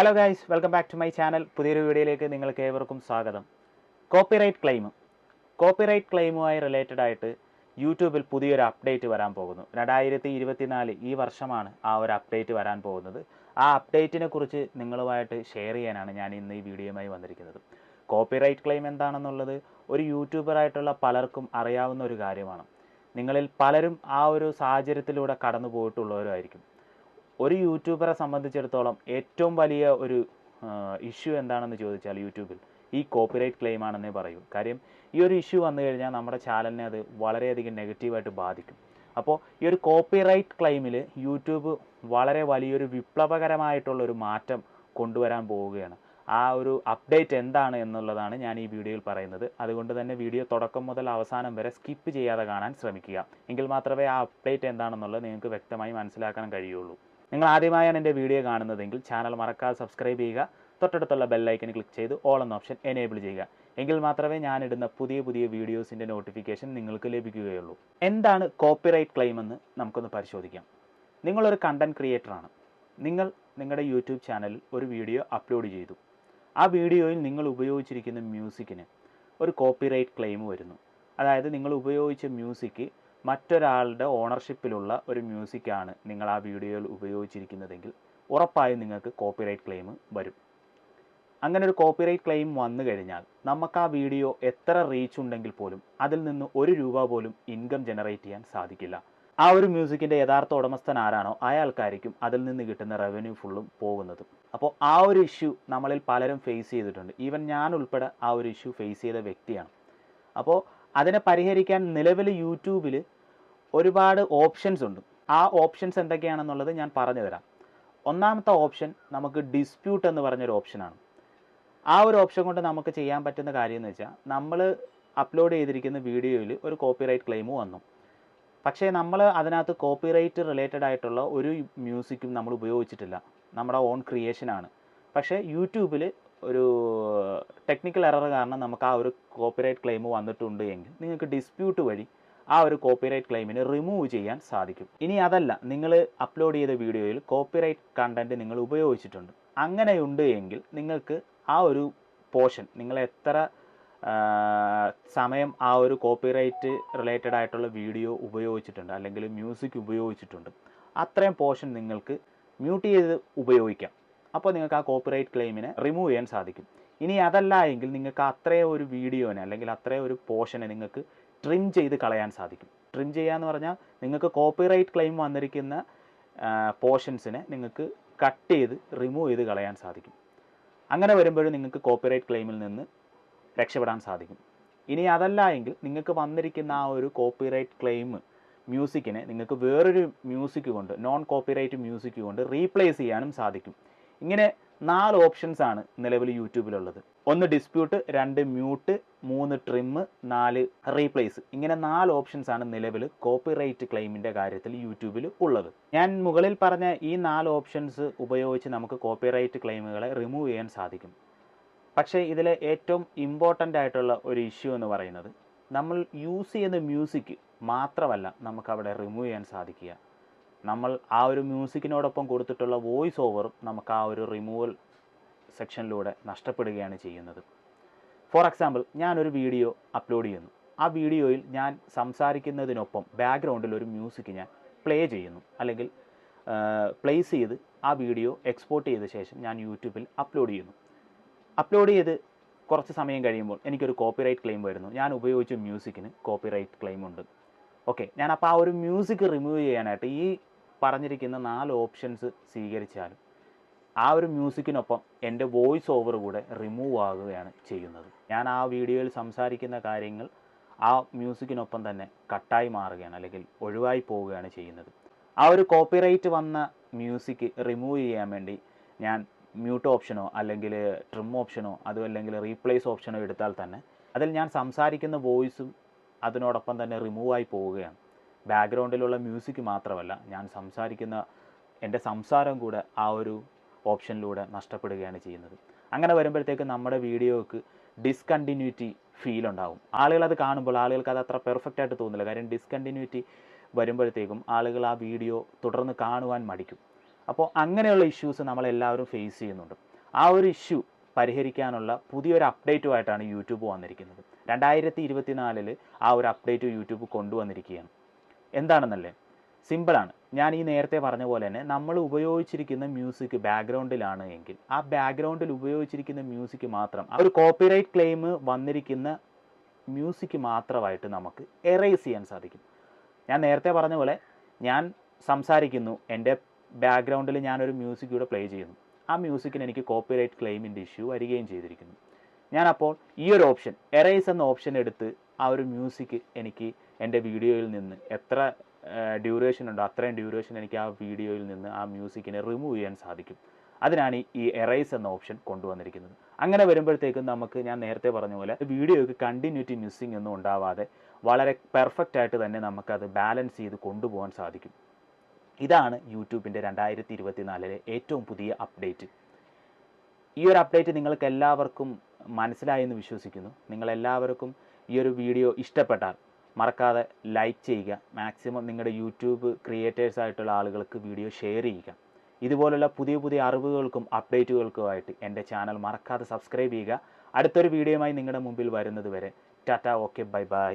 Hello guys welcome back to my channel പുതിയൊരു വീഡിയോയിലേക്ക് നിങ്ങൾക്ക് ഏവർക്കും സ്വാഗതം. കോപ്പിറൈറ്റ് ക്ലെയിം കോപ്പിറൈറ്റ് ക്ലെയിമുമായി റിലേറ്റഡ് ആയിട്ട് യൂട്യൂബിൽ പുതിയൊരു അപ്ഡേറ്റ് വരാൻ പോകുന്നു. രണ്ടായിരത്തി ഇരുപത്തിനാല് ഈ വർഷമാണ് ആ ഒരു അപ്ഡേറ്റ് വരാൻ പോകുന്നത്. ആ അപ്ഡേറ്റിനെ കുറിച്ച് നിങ്ങളുമായിട്ട് ഷെയർ ചെയ്യാനാണ് ഞാൻ ഇന്ന് ഈ വീഡിയോയുമായി വന്നിരിക്കുന്നത്. കോപ്പിറൈറ്റ് ക്ലെയിം എന്താണെന്നുള്ളത് ഒരു യൂട്യൂബറായിട്ടുള്ള പലർക്കും അറിയാവുന്ന ഒരു കാര്യമാണ്. നിങ്ങളിൽ പലരും ആ ഒരു സാഹചര്യത്തിലൂടെ കടന്നു പോയിട്ടുള്ളവരായിരിക്കും ഒരു യൂട്യൂബറെ സംബന്ധിച്ചിടത്തോളം ഏറ്റവും വലിയ ഒരു ഇഷ്യൂ എന്താണെന്ന് ചോദിച്ചാൽ യൂട്യൂബിൽ ഈ കോപ്പിറൈറ്റ് ക്ലെയിം ആണെന്നേ പറയൂ. കാര്യം ഈ ഒരു ഇഷ്യൂ വന്നു കഴിഞ്ഞാൽ നമ്മുടെ ചാനലിനെ അത് വളരെയധികം നെഗറ്റീവായിട്ട് ബാധിക്കും. അപ്പോൾ ഈ ഒരു കോപ്പിറൈറ്റ് ക്ലെയിമിൽ യൂട്യൂബ് വളരെ വലിയൊരു വിപ്ലവകരമായിട്ടുള്ള ഒരു മാറ്റം കൊണ്ടുവരാൻ പോവുകയാണ്. ആ ഒരു അപ്ഡേറ്റ് എന്താണ് എന്നുള്ളതാണ് ഞാൻ ഈ വീഡിയോയിൽ പറയുന്നത്. അതുകൊണ്ട് തന്നെ വീഡിയോ തുടക്കം മുതൽ അവസാനം വരെ സ്കിപ്പ് ചെയ്യാതെ കാണാൻ ശ്രമിക്കുക. എങ്കിൽ മാത്രമേ ആ അപ്ഡേറ്റ് എന്താണെന്നുള്ളത് നിങ്ങൾക്ക് വ്യക്തമായി മനസ്സിലാക്കാൻ കഴിയുള്ളൂ. നിങ്ങൾ ആദ്യമായാണ് എന്റെ വീഡിയോ കാണുന്നതെങ്കിൽ ചാനൽ മറക്കാതെ സബ്സ്ക്രൈബ് ചെയ്യുക. തൊട്ടടുത്തുള്ള ബെല്ലൈക്കൻ ക്ലിക്ക് ചെയ്ത് ഓൾ എന്ന ഓപ്ഷൻ എനേബിൾ ചെയ്യുക. എങ്കിൽ മാത്രമേ ഞാനിടുന്ന പുതിയ പുതിയ വീഡിയോസിന്റെ നോട്ടിഫിക്കേഷൻ നിങ്ങൾക്ക് ലഭിക്കുകയുള്ളൂ. എന്താണ് കോപ്പിറൈറ്റ് ക്ലെയിം എന്ന് നമുക്കൊന്ന് പരിശോധിക്കാം. നിങ്ങളൊരു കണ്ടന്റ് ക്രിയേറ്ററാണ് നിങ്ങൾ നിങ്ങളുടെ യൂട്യൂബ് ചാനലിൽ ഒരു വീഡിയോ അപ്ലോഡ് ചെയ്തു. ആ വീഡിയോയിൽ നിങ്ങൾ ഉപയോഗിച്ചിരിക്കുന്ന മ്യൂസിക്കിന് ഒരു കോപ്പിറൈറ്റ് ക്ലെയിം വരുന്നു. അതായത് നിങ്ങൾ ഉപയോഗിച്ച മ്യൂസിക് മറ്റൊരാളുടെ ഓണർഷിപ്പിലുള്ള ഒരു മ്യൂസിക്കാണ് നിങ്ങൾ ആ വീഡിയോയിൽ ഉപയോഗിച്ചിരിക്കുന്നതെങ്കിൽ ഉറപ്പായും നിങ്ങൾക്ക് കോപ്പിറൈറ്റ് ക്ലെയിം വരും. അങ്ങനെ ഒരു കോപ്പിറൈറ്റ് ക്ലെയിം വന്നു കഴിഞ്ഞാൽ നമുക്ക് ആ വീഡിയോ എത്ര റീച്ച് ഉണ്ടെങ്കിൽ പോലും അതിൽ നിന്ന് ഒരു രൂപ പോലും ഇൻകം ജനറേറ്റ് ചെയ്യാൻ സാധിക്കില്ല. ആ ഒരു മ്യൂസിക്കിന്റെ യഥാർത്ഥ ഉടമസ്ഥൻ ആരാണോ? അയാൾക്കായിരിക്കും അതിൽ നിന്ന് കിട്ടുന്ന റവന്യൂ ഫുള്ളും പോകുന്നത്. അപ്പോൾ ആ ഒരു ഇഷ്യൂ നമ്മളിൽ പലരും ഫേസ് ചെയ്തിട്ടുണ്ട്. ഈവൻ ഞാൻ ഉൾപ്പെടെ ആ ഒരു ഇഷ്യൂ ഫേസ് ചെയ്ത വ്യക്തിയാണ്. അപ്പോൾ അതിനെ പരിഹരിക്കാൻ നിലവിൽ യൂട്യൂബിൽ ഒരുപാട് ഓപ്ഷൻസ് ഉണ്ട്. ആ ഓപ്ഷൻസ് എന്തൊക്കെയാണെന്നുള്ളത് ഞാൻ പറഞ്ഞു തരാം. ഒന്നാമത്തെ ഓപ്ഷൻ നമുക്ക് ഡിസ്പ്യൂട്ട് എന്ന് പറഞ്ഞൊരു ഓപ്ഷനാണ് ആ ഒരു ഓപ്ഷൻ കൊണ്ട് നമുക്ക് ചെയ്യാൻ പറ്റുന്ന കാര്യം എന്ന് വെച്ചാൽ നമ്മൾ അപ്ലോഡ് ചെയ്തിരിക്കുന്ന വീഡിയോയിൽ ഒരു കോപ്പിറൈറ്റ് ക്ലെയിം വന്നു. പക്ഷേ നമ്മൾ അതിനകത്ത് കോപ്പിറൈറ്റ് റിലേറ്റഡ് ആയിട്ടുള്ള ഒരു മ്യൂസിക്കും നമ്മൾ ഉപയോഗിച്ചിട്ടില്ല. നമ്മുടെ ഓൺ ക്രിയേഷനാണ് പക്ഷേ യൂട്യൂബിൽ ഒരു ടെക്നിക്കൽ എറർ കാരണം നമുക്ക് ആ ഒരു കോപ്പിറൈറ്റ് ക്ലെയിം വന്നിട്ടുണ്ട് എങ്കിൽ നിങ്ങൾക്ക് ഡിസ്പ്യൂട്ട് വഴി ആ ഒരു കോപ്പിറൈറ്റ് ക്ലെയിമിന് റിമൂവ് ചെയ്യാൻ സാധിക്കും. ഇനി അതല്ല നിങ്ങൾ അപ്ലോഡ് ചെയ്ത വീഡിയോയിൽ കോപ്പിറൈറ്റ് കണ്ടന്റ് നിങ്ങൾ ഉപയോഗിച്ചിട്ടുണ്ട്. അങ്ങനെയുണ്ട് എങ്കിൽ നിങ്ങൾക്ക് ആ ഒരു പോർഷൻ നിങ്ങൾ എത്ര സമയം ആ ഒരു കോപ്പിറൈറ്റ് റിലേറ്റഡ് ആയിട്ടുള്ള വീഡിയോ ഉപയോഗിച്ചിട്ടുണ്ട് അല്ലെങ്കിൽ മ്യൂസിക് ഉപയോഗിച്ചിട്ടുണ്ട് അത്രയും പോർഷൻ നിങ്ങൾക്ക് മ്യൂട്ട് ചെയ്ത് ഉപയോഗിക്കാം. അപ്പോൾ നിങ്ങൾക്ക് ആ കോപ്പിറൈറ്റ് ക്ലെയിമിനെ റിമൂവ് ചെയ്യാൻ സാധിക്കും. ഇനി അതല്ല എങ്കിൽ നിങ്ങൾക്ക് അത്രയും ഒരു വീഡിയോനെ അല്ലെങ്കിൽ അത്രയും ഒരു പോർഷനെ നിങ്ങൾക്ക് ട്രിം ചെയ്ത് കളയാൻ സാധിക്കും. ട്രിം ചെയ്യാന്ന് പറഞ്ഞാൽ നിങ്ങൾക്ക് കോപ്പിറൈറ്റ് ക്ലെയിം വന്നിരിക്കുന്ന പോർഷൻസിനെ നിങ്ങൾക്ക് കട്ട് ചെയ്ത് റിമൂവ് ചെയ്ത് കളയാൻ സാധിക്കും. അങ്ങനെ വരുമ്പോഴും നിങ്ങൾക്ക് കോപ്പിറൈറ്റ് ക്ലെയിമിൽ നിന്ന് രക്ഷപ്പെടാൻ സാധിക്കും. ഇനി അതല്ല എങ്കിൽ നിങ്ങൾക്ക് വന്നിരിക്കുന്ന ആ ഒരു കോപ്പിറൈറ്റ് ക്ലെയിം മ്യൂസിക്കിനെ നിങ്ങൾക്ക് വേറൊരു മ്യൂസിക് കൊണ്ട് നോൺ കോപ്പിറൈറ്റ് മ്യൂസിക് കൊണ്ട് റീപ്ലേസ് ചെയ്യാനും സാധിക്കും. ഇങ്ങനെ നാല് ഓപ്ഷൻസ് ആണ് നിലവിൽ യൂട്യൂബിലുള്ളത്. ഒന്ന് ഡിസ്പ്യൂട്ട് രണ്ട് മ്യൂട്ട് മൂന്ന് ട്രിമ്മ് നാല് റീപ്ലേസ് ഇങ്ങനെ നാല് ഓപ്ഷൻസ് ആണ് നിലവിൽ കോപ്പിറൈറ്റ് ക്ലെയിമിന്റെ കാര്യത്തിൽ യൂട്യൂബിൽ ഉള്ളത്. ഞാൻ മുകളിൽ പറഞ്ഞ ഈ നാല് ഓപ്ഷൻസ് ഉപയോഗിച്ച് നമുക്ക് കോപ്പിറൈറ്റ് ക്ലെയിമുകളെ റിമൂവ് ചെയ്യാൻ സാധിക്കും. പക്ഷേ ഇതിലെ ഏറ്റവും ഇമ്പോർട്ടന്റ് ആയിട്ടുള്ള ഒരു ഇഷ്യൂ എന്ന് പറയുന്നത് നമ്മൾ യൂസ് ചെയ്യുന്ന മ്യൂസിക് മാത്രമല്ല നമുക്കവിടെ റിമൂവ് ചെയ്യാൻ സാധിക്കുക. നമ്മൾ ആ ഒരു മ്യൂസിക്കിനോടൊപ്പം കൊടുത്തിട്ടുള്ള വോയിസ് ഓവറും നമുക്ക് ആ ഒരു റിമൂവൽ സെക്ഷനിലൂടെ നഷ്ടപ്പെടുകയാണ് ചെയ്യുന്നത്. ഫോർ എക്സാമ്പിൾ ഞാനൊരു വീഡിയോ അപ്ലോഡ് ചെയ്യുന്നു. ആ വീഡിയോയിൽ ഞാൻ സംസാരിക്കുന്നതിനൊപ്പം ബാക്ക്ഗ്രൗണ്ടിൽ ഒരു മ്യൂസിക് ഞാൻ പ്ലേ ചെയ്യുന്നു. അല്ലെങ്കിൽ പ്ലേസ് ചെയ്ത് ആ വീഡിയോ എക്സ്പോർട്ട് ചെയ്ത ശേഷം ഞാൻ യൂട്യൂബിൽ അപ്ലോഡ് ചെയ്യുന്നു. അപ്ലോഡ് ചെയ്ത് കുറച്ച് സമയം കഴിയുമ്പോൾ എനിക്കൊരു കോപ്പിറൈറ്റ് ക്ലെയിം വരുന്നു. ഞാൻ ഉപയോഗിച്ച മ്യൂസിക്കിന് കോപ്പിറൈറ്റ് ക്ലെയിം ഉണ്ട്. ഓക്കെ ഞാൻ അപ്പോൾ ആ ഒരു മ്യൂസിക് റിമൂവ് ചെയ്യാനായിട്ട് ഈ പറഞ്ഞിരിക്കുന്ന നാല് ഓപ്ഷൻസ് സ്വീകരിച്ചാലും ആ ഒരു മ്യൂസിക്കിനൊപ്പം എന്റെ വോയിസ് ഓവർ കൂടെ റിമൂവ് ആകുകയാണ് ചെയ്യുന്നത്. ഞാൻ ആ വീഡിയോയിൽ സംസാരിക്കുന്ന കാര്യങ്ങൾ ആ മ്യൂസിക്കിനൊപ്പം തന്നെ കട്ടായി മാറുകയാണ് അല്ലെങ്കിൽ ഒഴിവായി പോവുകയാണ് ചെയ്യുന്നത്. ആ ഒരു കോപ്പിറൈറ്റ് വന്ന മ്യൂസിക് റിമൂവ് ചെയ്യാൻ വേണ്ടി ഞാൻ മ്യൂട്ട് ഓപ്ഷനോ അല്ലെങ്കിൽ ട്രിം ഓപ്ഷനോ അതും അല്ലെങ്കിൽ റീപ്ലേസ് ഓപ്ഷനോ എടുത്താൽ തന്നെ അതിൽ ഞാൻ സംസാരിക്കുന്ന വോയിസും അതിനോടൊപ്പം തന്നെ റിമൂവായി പോവുകയാണ്. ബാക്ക്ഗ്രൗണ്ടിലുള്ള മ്യൂസിക് മാത്രമല്ല ഞാൻ സംസാരിക്കുന്ന എന്റെ സംസാരം കൂടെ ആ ഒരു ഓപ്ഷനിലൂടെ നഷ്ടപ്പെടുകയാണ് ചെയ്യുന്നത്. അങ്ങനെ വരുമ്പോഴത്തേക്ക് നമ്മുടെ വീഡിയോക്ക് ഡിസ്കണ്ടിന്യൂറ്റി ഫീൽ ഉണ്ടാവും. ആളുകൾ അത് കാണുമ്പോൾ ആളുകൾക്ക് അത് അത്ര പെർഫെക്റ്റ് ആയിട്ട് തോന്നില്ല. കാര്യം ഡിസ്കണ്ടിന്യൂറ്റി വരുമ്പോഴത്തേക്കും ആളുകൾ ആ വീഡിയോ തുടർന്ന് കാണുവാൻ മടിക്കും. അപ്പോൾ അങ്ങനെയുള്ള ഇഷ്യൂസ് നമ്മളെല്ലാവരും ഫേസ് ചെയ്യുന്നുണ്ട്. ആ ഒരു ഇഷ്യൂ പരിഹരിക്കാനുള്ള പുതിയൊരു അപ്ഡേറ്റുമായിട്ടാണ് യൂട്യൂബ് വന്നിരിക്കുന്നത്. രണ്ടായിരത്തി ഇരുപത്തിനാലിൽ ആ ഒരു അപ്ഡേറ്റ് യൂട്യൂബ് കൊണ്ടുവന്നിരിക്കുകയാണ്. എന്താണെന്നല്ലേ? സിമ്പിളാണ് ഞാൻ ഈ നേരത്തെ പറഞ്ഞ പോലെ തന്നെ നമ്മൾ ഉപയോഗിച്ചിരിക്കുന്ന മ്യൂസിക് ബാക്ക്ഗ്രൗണ്ടിലാണ് എങ്കിൽ ആ ബാക്ക്ഗ്രൗണ്ടിൽ ഉപയോഗിച്ചിരിക്കുന്ന മ്യൂസിക് മാത്രം ആ ഒരു കോപ്പിറൈറ്റ് ക്ലെയിം വന്നിരിക്കുന്ന മ്യൂസിക് മാത്രമായിട്ട് നമുക്ക് എറേസ് ചെയ്യാൻ സാധിക്കും. ഞാൻ നേരത്തെ പറഞ്ഞ പോലെ ഞാൻ സംസാരിക്കുന്നു എന്റെ ബാക്ക്ഗ്രൗണ്ടിൽ ഞാനൊരു മ്യൂസിക് കൂടെ പ്ലേ ചെയ്യുന്നു. ആ മ്യൂസിക്കിന് എനിക്ക് കോപ്പിറൈറ്റ് ക്ലെയിമിന്റെ ഇഷ്യൂ വരികയും ചെയ്തിരിക്കുന്നു. ഞാനപ്പോൾ ഈ ഒരു ഓപ്ഷൻ എറേസ് എന്ന ഓപ്ഷൻ എടുത്ത് ആ ഒരു മ്യൂസിക് എനിക്ക് എന്റെ വീഡിയോയിൽ നിന്ന് എത്ര ഡ്യൂറേഷൻ ഉണ്ടോ അത്രയും ഡ്യൂറേഷൻ എനിക്ക് ആ വീഡിയോയിൽ നിന്ന് ആ മ്യൂസിക്കിനെ റിമൂവ് ചെയ്യാൻ സാധിക്കും. അതിനാണ് ഈ എറൈസ് എന്ന ഓപ്ഷൻ കൊണ്ടുവന്നിരിക്കുന്നത്. അങ്ങനെ വരുമ്പോഴത്തേക്കും നമുക്ക് ഞാൻ നേരത്തെ പറഞ്ഞ പോലെ വീഡിയോയ്ക്ക് കണ്ടിന്യൂറ്റി മിസ്സിംഗ് ഒന്നും ഉണ്ടാവാതെ വളരെ പെർഫെക്റ്റ് ആയിട്ട് തന്നെ നമുക്കത് ബാലൻസ് ചെയ്ത് കൊണ്ടുപോകാൻ സാധിക്കും. ഇതാണ് യൂട്യൂബിന്റെ രണ്ടായിരത്തി ഇരുപത്തിനാലിലെ ഏറ്റവും പുതിയ അപ്ഡേറ്റ് ഈ ഒരു അപ്ഡേറ്റ് നിങ്ങൾക്ക് എല്ലാവർക്കും മനസ്സിലായെന്ന് വിശ്വസിക്കുന്നു. നിങ്ങളെല്ലാവർക്കും ഈ ഒരു വീഡിയോ ഇഷ്ടപ്പെട്ടാൽ മറക്കാതെ ലൈക്ക് ചെയ്യുക. മാക്സിമം നിങ്ങളുടെ യൂട്യൂബ് ക്രിയേറ്റേഴ്സ് ആയിട്ടുള്ള ആളുകൾക്ക് വീഡിയോ ഷെയർ ചെയ്യുക. ഇതുപോലുള്ള പുതിയ പുതിയ അറിവുകൾക്കും അപ്ഡേറ്റുകൾക്കുമായിട്ട് എന്റെ ചാനൽ മറക്കാതെ സബ്സ്ക്രൈബ് ചെയ്യുക. അടുത്തൊരു വീഡിയോയുമായി നിങ്ങളുടെ മുമ്പിൽ വരുന്നത് വരെ ടാറ്റ ഓക്കെ ബൈ ബൈ